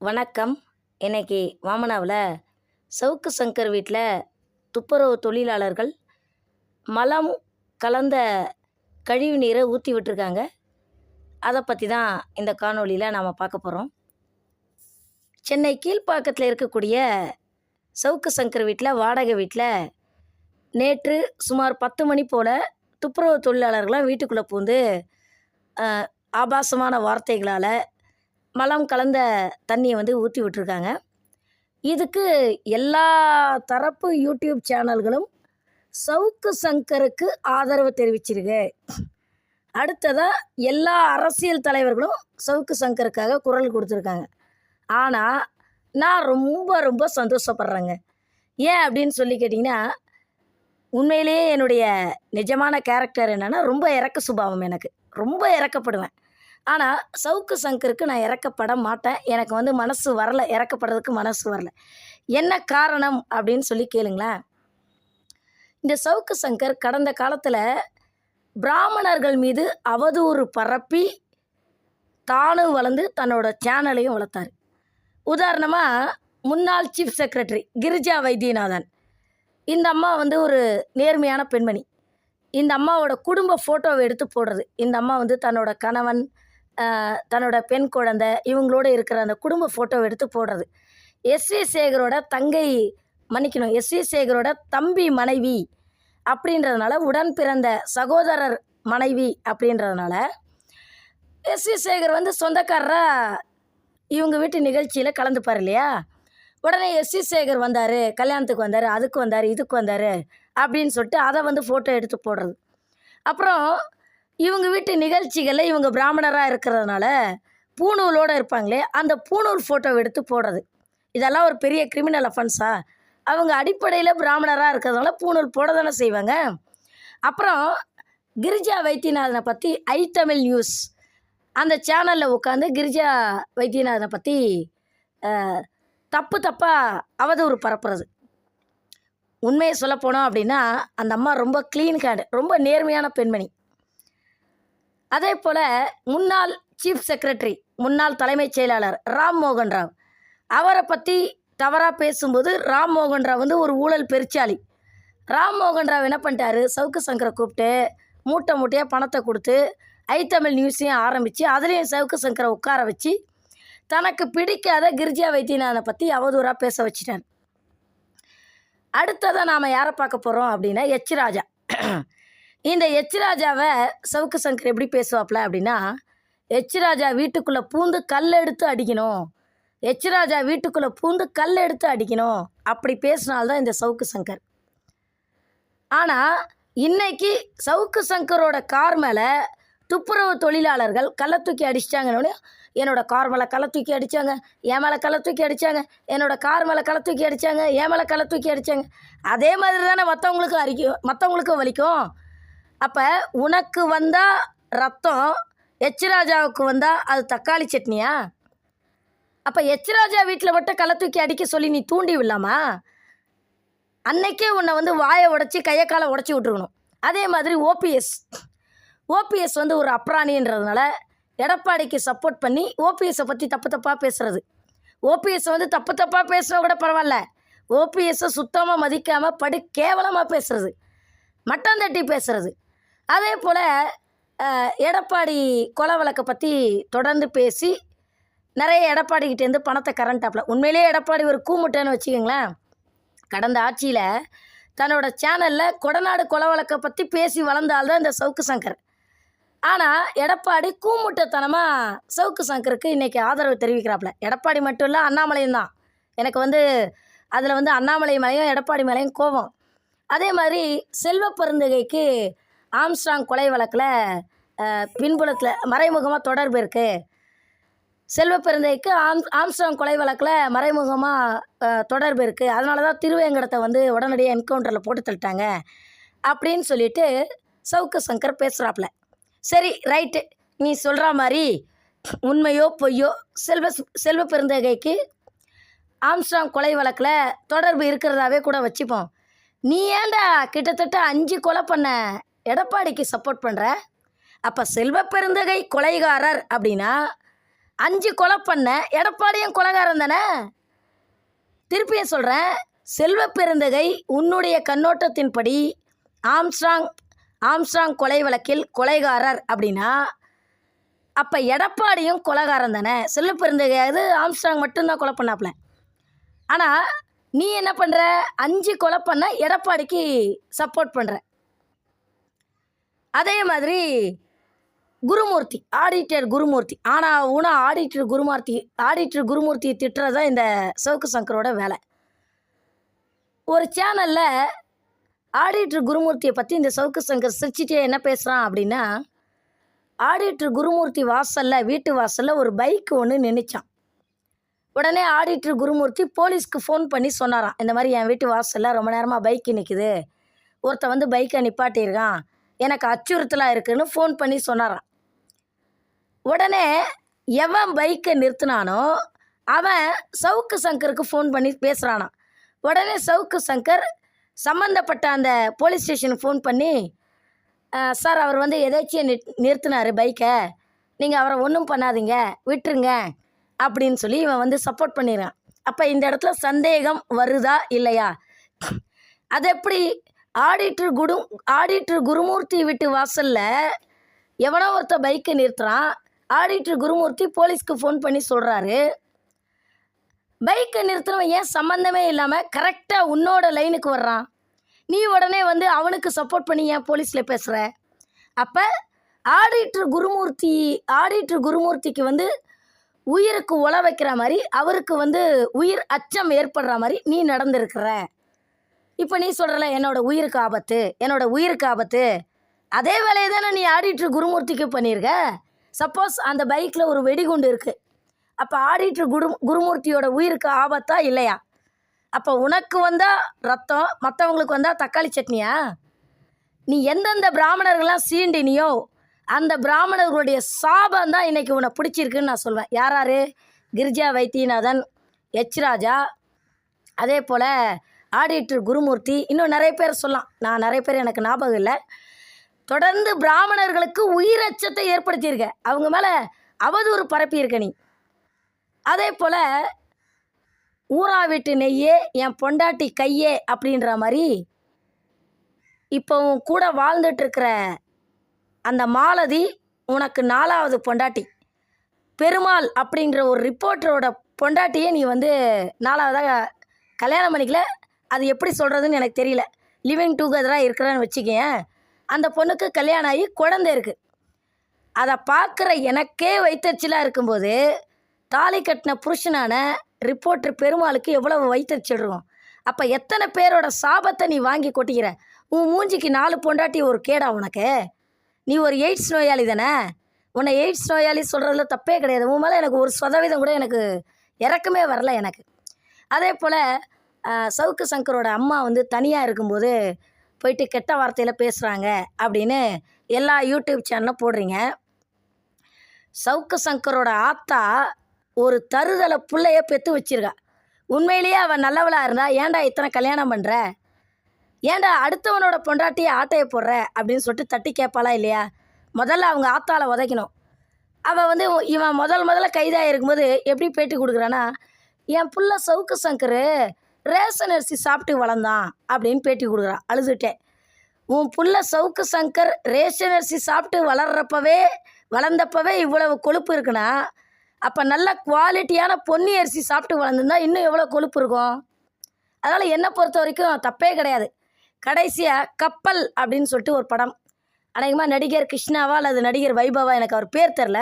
வணக்கம். இன்னைக்கு வாமனாவில் சவுக்கு சங்கர் வீட்டில் துப்புரவு தொழிலாளர்கள் மலம் கலந்த கழிவு நீரை ஊற்றி விட்டுருக்காங்க. அதை பற்றி தான் இந்த காணொளியில் நாம் பார்க்க போகிறோம் சென்னை கீழ்ப்பாக்கத்தில் இருக்கக்கூடிய சவுக்கு சங்கர் வீட்டில் வாடகை வீட்டில் நேற்று சுமார் பத்து மணி போல் துப்புரவு தொழிலாளர்களாம் வீட்டுக்குள்ளே பூந்து ஆபாசமான வார்த்தைகளால் மலம் கலந்த தண்ணியை வந்து ஊற்றி விட்டுருக்காங்க. இதுக்கு எல்லா தரப்பு யூடியூப் சேனல்களும் சவுக்கு சங்கருக்கு ஆதரவு தெரிவிச்சிருக்கு. அடுத்ததாக எல்லா அரசியல் தலைவர்களும் சவுக்கு சங்கருக்காக குரல் கொடுத்துருக்காங்க. ஆனால் நான் ரொம்ப ரொம்ப சந்தோஷப்படுறேங்க. ஏன் அப்படின்னு சொல்லி கேட்டிங்கன்னா உண்மையிலேயே என்னுடைய நிஜமான கேரக்டர் என்னென்னா ரொம்ப இறக்க சுபாவம் எனக்கு. ரொம்ப இறக்கப்படுவேன். ஆனால் சவுக்கு சங்கருக்கு நான் இறக்கப்பட மாட்டேன். எனக்கு வந்து மனசு வரலை. இறக்கப்படுறதுக்கு மனசு வரல. என்ன காரணம் அப்படின்னு சொல்லி கேளுங்களேன். இந்த சவுக்கு சங்கர் கடந்த காலத்தில் பிராமணர்கள் மீது அவதூறு பரப்பி தானும் வளர்ந்து தன்னோட சேனலையும் வளர்த்தார். உதாரணமாக முன்னாள் சீஃப் செக்ரட்டரி கிரிஜா வைத்தியநாதன். இந்த அம்மா வந்து ஒரு நேர்மையான பெண்மணி. இந்த அம்மாவோட குடும்ப ஃபோட்டோவை எடுத்து போடுறது. இந்த அம்மா வந்து தன்னோட கணவன் தன்னோட பெண் குழந்தை இவங்களோட இருக்கிற அந்த குடும்ப ஃபோட்டோவை எடுத்து போடுறது. எஸ். வி. சேகரோட தங்கை மன்னிக்கணும். எஸ். வி. சேகரோட தம்பி மனைவி அப்படின்றதுனால உடன் பிறந்த சகோதரர் மனைவி அப்படின்றதுனால எஸ். வி. சேகர் வந்து சொந்தக்காரராக இவங்க வீட்டு நிகழ்ச்சியில் கலந்துப்பார் இல்லையா? உடனே எஸ். வி. சேகர் வந்தார். கல்யாணத்துக்கு வந்தார். அதுக்கு வந்தார் இதுக்கு வந்தார் அப்படின்னு சொல்லிட்டு அதை வந்து ஃபோட்டோ எடுத்து போடுறது. அப்புறம் இவங்க வீட்டு நிகழ்ச்சிகளில் இவங்க பிராமணராக இருக்கிறதுனால பூணூலோடு இருப்பாங்களே அந்த பூணூல் ஃபோட்டோ எடுத்து போடுறது. இதெல்லாம் ஒரு பெரிய கிரிமினல் அஃபென்ஸா அவங்க அடிப்படையில் பிராமணராக இருக்கிறதுனால பூணூல் போட தானே செய்வாங்க? அப்புறம் கிரிஜா வைத்தியநாதனை பற்றி ஐ தமிழ் நியூஸ் அந்த சேனலில் உட்காந்து கிரிஜா வைத்தியநாதனை பற்றி தப்பு தப்பாக அவதூறு பரப்புறது. உண்மையை சொல்லப்போனோம் அப்படின்னா அந்த அம்மா ரொம்ப க்ளீன் ஹேண்ட் ரொம்ப நேர்மையான பெண்மணி. அதே போல் முன்னாள் சீஃப் செக்ரட்டரி முன்னாள் தலைமைச் செயலாளர் ராம் மோகன் ராவ். அவரை பற்றி தவறாக பேசும்போது ராம் மோகன் ராவ் வந்து ஒரு ஊழல் பெருச்சாளி. ராம் மோகன் ராவ் என்ன பண்ணிட்டாரு? சவுக்கு சங்கரை கூப்பிட்டு மூட்டை மூட்டையாக பணத்தை கொடுத்து ஐ தமிழ் நியூஸையும் ஆரம்பித்து அதுலேயும் சவுக்கு சங்கரை உட்கார வச்சு தனக்கு பிடிக்காத கிரிஜா வைத்தியநாதனை பற்றி அவதூறாக பேச வச்சிட்டார். அடுத்ததாக நாம் யாரை பார்க்க போகிறோம் அப்படின்னா எச் ராஜா. இந்த எச்சிராஜாவை சவுக்கு சங்கர் எப்படி பேசுவாப்ல அப்படின்னா எச்சிராஜா வீட்டுக்குள்ளே பூந்து கல் எடுத்து அடிக்கணும். எச்சிராஜா வீட்டுக்குள்ளே பூந்து கல் எடுத்து அடிக்கணும். அப்படி பேசினால்தான் இந்த சவுக்கு சங்கர். ஆனால் இன்னைக்கு சவுக்கு சங்கரோட கார் மேலே துப்புரவு தொழிலாளர்கள் கள்ள தூக்கி அடிச்சிட்டாங்கன்னு என்னோட கார் மேலே கள்ள தூக்கி அடித்தாங்க என் மேலே கள்ள தூக்கி அடித்தாங்க என்னோட கார் மேலே கள்ள தூக்கி அடித்தாங்க என் மேலே கள்ள தூக்கி அடித்தாங்க அதே மாதிரி தானே மற்றவங்களுக்கும் அரிக்கும் மற்றவங்களுக்கும் வலிக்கும். அப்போ உனக்கு வந்தால் ரத்தம் எச்ராஜாவுக்கு வந்தால் அது தக்காளி சட்னியா? அப்போ எச்ராஜா வீட்டில் மட்டும் களை தூக்கி அடிக்க சொல்லி நீ தூண்டி விடலாமா? அன்னைக்கே உன்னை வந்து வாயை உடச்சி கையை காலை உடச்சி விட்ருக்கணும் அதே மாதிரி ஓபிஎஸ். ஓபிஎஸ் வந்து ஒரு அப்ராணின்றதுனால எடப்பாடிக்கு சப்போர்ட் பண்ணி ஓபிஎஸ்ஸை பற்றி தப்பு தப்பாக பேசுகிறது ஓபிஎஸ் வந்து தப்பு தப்பாக பேசுனா கூட பரவாயில்ல. ஓபிஎஸ்ஸை சுத்தமாக மதிக்காமல் படு கேவலமாக பேசுகிறது மட்டம் தட்டி பேசுகிறது அதே போல் எடப்பாடி கொலை வழக்கை பற்றி தொடர்ந்து பேசி நிறைய எடப்பாடிக்கிட்டேருந்து பணத்தை கரண்ட்டாப்ல உண்மையிலேயே எடப்பாடி ஒரு கூமுட்டைன்னு வச்சுக்கோங்களேன். கடந்த ஆட்சியில் தன்னோட சேனலில் கொடநாடு கொலை வழக்கை பற்றி பேசி வளர்ந்த ஆள் தான் இந்த சவுக்கு சங்கர். ஆனால் எடப்பாடி கூமுட்டத்தனமாக சவுக்கு சங்கருக்கு இன்றைக்கி ஆதரவு தெரிவிக்கிறாப்புல எடப்பாடி மட்டும் இல்லை அண்ணாமலையும் தான். எனக்கு வந்து அதில் வந்து அண்ணாமலை மேலேயும் எடப்பாடி மேலேயும் கோபம். அதே மாதிரி செல்வ பருந்துகைக்கு ஆம்ஸ்ட்ராங் கொலை வழக்கில் பின்புலத்தில் மறைமுகமாக தொடர்பு இருக்குது செல்வப்பெருந்தைக்கு ஆம் ஆம்ஸ்ட்ராங் கொலை வழக்கில் மறைமுகமாக தொடர்பு இருக்குது அதனால தான் திருவேங்கடத்தை வந்து உடனடியாக என்கவுண்டரில் போட்டு தள்ளிட்டாங்க. அப்படின்னு சொல்லிட்டு சவுக்கு சங்கர் பேசுகிறாப்புல சரி ரைட்டு நீ சொல்கிற மாதிரி உண்மையோ பொய்யோ செல்வ செல்வ பெருந்தகைக்கு ஆம்ஸ்ட்ராங் கொலை வழக்கில் தொடர்பு இருக்கிறதாவே கூட வச்சுப்போம். நீ ஏண்டா கிட்டத்தட்ட அஞ்சு கொலை பண்ண? எடப்பாடிக்கு சப்போர்ட் பண்ணுற அப்போ செல்வ பெருந்தகை கொலைகாரர் அப்படின்னா அஞ்சு கொலை பண்ண எடப்பாடியும் கொலைகாரன் தானே? திருப்பியும் சொல்கிறேன் செல்வ பெருந்தகை உன்னுடைய கண்ணோட்டத்தின்படி ஆம்ஸ்ட்ராங் ஆம்ஸ்ட்ராங் கொலை வழக்கில் கொலைகாரர் அப்படின்னா அப்போ எடப்பாடியும் கொலைகாரன் தானே? செல்வ பெருந்தகையாவது ஆம்ஸ்ட்ராங் மட்டும்தான் கொலை பண்ணாப்புல ஆனால் நீ என்ன பண்ணுற அஞ்சு கொலை பண்ண எடப்பாடிக்கு சப்போர்ட் பண்ணுற அதே மாதிரி குருமூர்த்தி ஆடிட்டர் குருமூர்த்தி. ஆனால் ஊனா ஆடிட்டர் குருமூர்த்தி ஆடிட்டர் குருமூர்த்தியை திட்டுறது தான் இந்த சவுக்கு சங்கரோட வேலை. ஒரு சேனலில் ஆடிட்டர் குருமூர்த்தியை பற்றி இந்த சவுக்கு சங்கர் சிரிச்சிட்டே என்ன பேசுகிறான் அப்படின்னா ஆடிட்டர் குருமூர்த்தி வாசலில் வீட்டு வாசலில் ஒரு பைக் ஒன்று நின்றுச்சான் உடனே ஆடிட்டர் குருமூர்த்தி போலீஸ்க்கு ஃபோன் பண்ணி சொன்னாராம் இந்த மாதிரி என் வீட்டு வாசலில் ரொம்ப நேரமாக பைக் நிற்குது ஒருத்தன் வந்து பைக்கை நிப்பாட்டியிருக்கான். எனக்கு அச்சுறுத்தலாக இருக்குன்னு ஃபோன் பண்ணி சொன்னாராம். உடனே எவன் பைக்கை நிறுத்தினானோ அவன் சவுக்கு சங்கருக்கு ஃபோன் பண்ணி பேசுகிறானாம் உடனே சவுக்கு சங்கர் சம்மந்தப்பட்ட அந்த போலீஸ் ஸ்டேஷனுக்கு ஃபோன் பண்ணி சார் அவர் வந்து எதாச்சியும் நி நிறுத்தினார் பைக்கை நீங்கள் அவரை ஒன்றும் பண்ணாதீங்க விட்டுருங்க அப்படின்னு சொல்லி இவன் வந்து சப்போர்ட் பண்ணிடுறான். அப்போ இந்த இடத்துல சந்தேகம் வருதா இல்லையா? அது எப்படி ஆடிட்டர் குடு ஆடிட்டர் குருமூர்த்தி வீட்டு வாசலில் எவனோ ஒருத்த பைக்கை நிறுத்துகிறான் ஆடிட்டர் குருமூர்த்தி போலீஸ்க்கு ஃபோன் பண்ணி சொல்கிறாரு பைக்கை நிறுத்துறவன் ஏன் சம்மந்தமே இல்லாமல் கரெக்டாக உன்னோட லைனுக்கு வர்றான். நீ உடனே வந்து அவனுக்கு சப்போர்ட் பண்ணி ஏன் போலீஸில் பேசுகிற அப்போ ஆடிட்டர் குருமூர்த்தி ஆடிட்டர் குருமூர்த்திக்கு வந்து உயிருக்கு உல வைக்கிற மாதிரி அவருக்கு வந்து உயிர் அச்சம் ஏற்படுற மாதிரி நீ நடந்திருக்கிற. இப்போ நீ சொல்கிறல என்னோட உயிருக்கு ஆபத்து என்னோட உயிருக்கு ஆபத்து. அதே வேலையை தானே நீ ஆடிட்ரு குருமூர்த்திக்கு பண்ணியிருக்க சப்போஸ் அந்த பைக்கில் ஒரு வெடிகுண்டு இருக்குது அப்போ ஆடிட்ரு குரு குருமூர்த்தியோட உயிருக்கு ஆபத்தா இல்லையா? அப்போ உனக்கு வந்தால் ரத்தம் மற்றவங்களுக்கு வந்தால் தக்காளி சட்னியா? நீ எந்தெந்த பிராமணர்கள்லாம் சீண்டினியோ அந்த பிராமணர்களுடைய சாபம் தான் இன்றைக்கி உன்னை பிடிச்சிருக்குன்னு நான் சொல்வேன். யார் யார்? கிரிஜா வைத்தியநாதன் எச் ராஜா. அதே போல் ஆடிட்டர் குருமூர்த்தி. இன்னும் நிறைய பேர் சொல்லலாம். நான் நிறைய பேர் எனக்கு ஞாபகம் இல்லை. தொடர்ந்து பிராமணர்களுக்கு உயிரச்சத்தை ஏற்படுத்தியிருக்க. அவங்க மேலே அவதூறு பரப்பியிருக்க நீ. அதே போல் ஊரா வீட்டு நெய்யே என் பொண்டாட்டி கையே அப்படின்ற மாதிரி இப்போ உன் கூட வாழ்ந்துட்டுருக்கிற அந்த மாலதி உனக்கு நாலாவது பொண்டாட்டி. பெருமாள் அப்படின்ற ஒரு ரிப்போர்ட்டரோட பொண்டாட்டியே நீ வந்து நாலாவதாக கல்யாணம் பண்ணிக்கல. அது எப்படி சொல்கிறதுன்னு எனக்கு தெரியல. லிவிங் டுகெதராக இருக்கிறேன்னு வச்சுக்கேன் அந்த பொண்ணுக்கு கல்யாணம் ஆகி குழந்தை இருக்குது அதை பார்க்குற எனக்கே வைத்தறிச்சலாக இருக்கும்போது தாலி கட்டின புருஷனான ரிப்போர்ட்ரு பெருமாளுக்கு எவ்வளவு வைத்தறிச்சல் இருக்கும் அப்போ எத்தனை பேரோட சாபத்தை நீ வாங்கி கொட்டிக்கிற உன் மூஞ்சிக்கு நாலு பொண்டாட்டி ஒரு கேடா உனக்கு? நீ ஒரு எய்ட்ஸ் நோயாளி தானே? உன்னை எய்ட்ஸ் நோயாளி சொல்கிறதுல தப்பே கிடையாது. உன் மேலே எனக்கு ஒரு சதவீதம் கூட எனக்கு இறக்கமே வரல எனக்கு. அதே போல் சவுக்கு சங்கரோட அம்மா வந்து தனியாக இருக்கும்போது போயிட்டு கெட்ட வார்த்தையில் பேசுகிறாங்க அப்படின்னு எல்லா யூடியூப் சேனலும் போடுறீங்க. சவுக்கு சங்கரோட ஆத்தா ஒரு தருதலை பிள்ளைய பெற்று வச்சிருக்கா. உண்மையிலேயே அவன் நல்லவளாக இருந்தா ஏன்டா இத்தனை கல்யாணம் பண்ணுற ஏன்டா அடுத்தவனோட பொண்டாட்டியை ஆட்டையை போடுற அப்படின்னு சொல்லிட்டு தட்டி கேட்பாளா இல்லையா? முதல்ல அவங்க ஆத்தால உதைக்கணும். அவள் வந்து இவன் முதல் முதல்ல கைதாக இருக்கும்போது எப்படி பேட்டி கொடுக்குறான்னா என் புள்ள சவுக்கு சங்கர் ரேஷன் அரிசி சாப்பிட்டு வளர்ந்தான் அப்படின்னு பேட்டி கொடுக்குறான் அழுதுட்டேன் உன் புள்ள சவுக்கு சங்கர் ரேஷன் அரிசி சாப்பிட்டு வளர்றப்பவே வளர்ந்தப்பவே இவ்வளவு கொழுப்பு இருக்குன்னா அப்போ நல்ல குவாலிட்டியான பொன்னி அரிசி சாப்பிட்டு வளர்ந்துருந்தா இன்னும் எவ்வளோ கொழுப்பு இருக்கும்? அதனால் என்னை பொறுத்த வரைக்கும் தப்பே கிடையாது. கடைசியாக கப்பல் அப்படின்னு சொல்லிட்டு ஒரு படம். அநேகமாக நடிகர் கிருஷ்ணாவா அல்லது நடிகர் வைபவா எனக்கு அவர் பேர் தெரில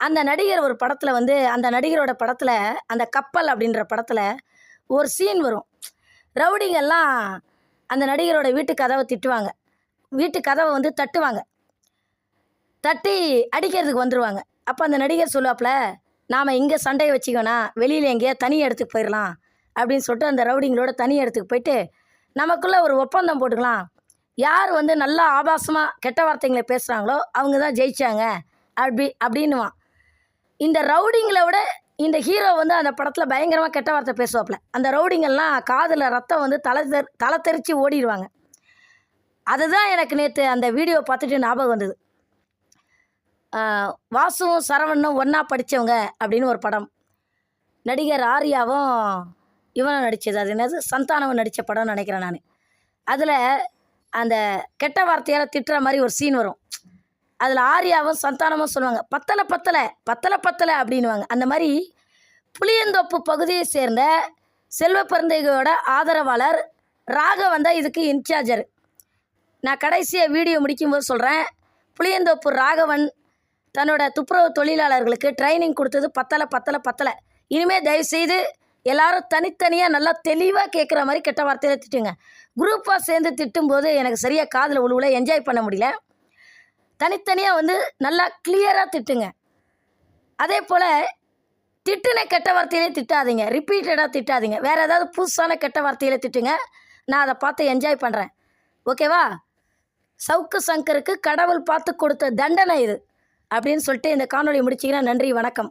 அந்த நடிகர் ஒரு படத்தில் வந்து அந்த நடிகரோட படத்தில் அந்த கப்பல் அப்படின்ற படத்தில் ஒரு சீன் வரும். ரவுடிங்கெல்லாம் அந்த நடிகரோட வீட்டு கதவை திட்டுவாங்க. வீட்டு கதவை வந்து தட்டுவாங்க. தட்டி அடிக்கிறதுக்கு வந்துடுவாங்க அப்போ அந்த நடிகர் சொல்லுவாப்புல நாம் இங்கே சண்டையை வச்சுக்கோனா வெளியில் எங்கேயா தனி இடத்துக்கு போயிடலாம் அப்படின்னு சொல்லிட்டு அந்த ரவுடிங்களோட தனி இடத்துக்கு போயிட்டு நமக்குள்ளே ஒரு ஒப்பந்தம் போட்டுக்கலாம். யார் வந்து நல்லா ஆபாசமாக கெட்ட வார்த்தைங்களை பேசுகிறாங்களோ அவங்க தான் ஜெயிச்சாங்க. அப்படி அப்படின்னுவான். இந்த ரவுடிங்களை விட இந்த ஹீரோ வந்து அந்த படத்தில் பயங்கரமாக கெட்ட வார்த்தை பேசுவாப்புல. அந்த ரவுடிங்கெல்லாம் காதில் ரத்தம் வந்து தலை தெரி தலை தெரித்து ஓடிடுவாங்க. அதுதான் எனக்கு நேற்று அந்த வீடியோ பார்த்துட்டு ஞாபகம் வந்தது. வாசுவும் சரவணனும் ஒன்றா படித்தவங்க அப்படின்னு ஒரு படம். நடிகர் ஆர்யாவும் இவனும் நடித்தது அது என்னது? சந்தானவன் நடித்த படம்னு நினைக்கிறேன் நான். அதில் அந்த கெட்ட வார்த்தையால் திட்டுற மாதிரி ஒரு சீன் வரும். அதில் ஆரியாவும் சந்தானமும் சொல்லுவாங்க பத்தலை பத்தலை பத்தலை பத்தலை அப்படின்னுவாங்க. அந்த மாதிரி புளியந்தோப்பு பகுதியை சேர்ந்த செல்வ பிறந்தைகளோட ஆதரவாளர் ராகவன் தான் இதுக்கு இன்சார்ஜர் நான் கடைசியாக வீடியோ முடிக்கும்போது சொல்கிறேன் புளியந்தோப்பு ராகவன் தன்னோட துப்புரவு தொழிலாளர்களுக்கு ட்ரைனிங் கொடுத்தது பத்தலை பத்தலை பத்தலை. இனிமேல் தயவுசெய்து எல்லாரும் தனித்தனியாக நல்லா தெளிவாக கேட்குற மாதிரி கெட்ட வார்த்தையில் திட்டுங்க. குரூப்பாக சேர்ந்து திட்டும்போது எனக்கு சரியாக காதில் உழுவுல என்ஜாய் பண்ண முடியல. தனித்தனியாக வந்து நல்லா கிளியராக திட்டுங்க. அதே போல் திட்டுன கெட்ட வார்த்தையிலே திட்டாதீங்க. ரிப்பீட்டடாக திட்டாதீங்க. வேறு ஏதாவது புதுசான கெட்ட வார்த்தையில திட்டுங்க. நான் அதை பார்த்து என்ஜாய் பண்ணுறேன் ஓகேவா சவுக்கு சங்கருக்கு கடவுள் பார்த்து கொடுத்த தண்டனை இது. அப்படின்னு சொல்லிட்டு இந்த காணொலி முடிச்சிங்கன்னா நன்றி வணக்கம்.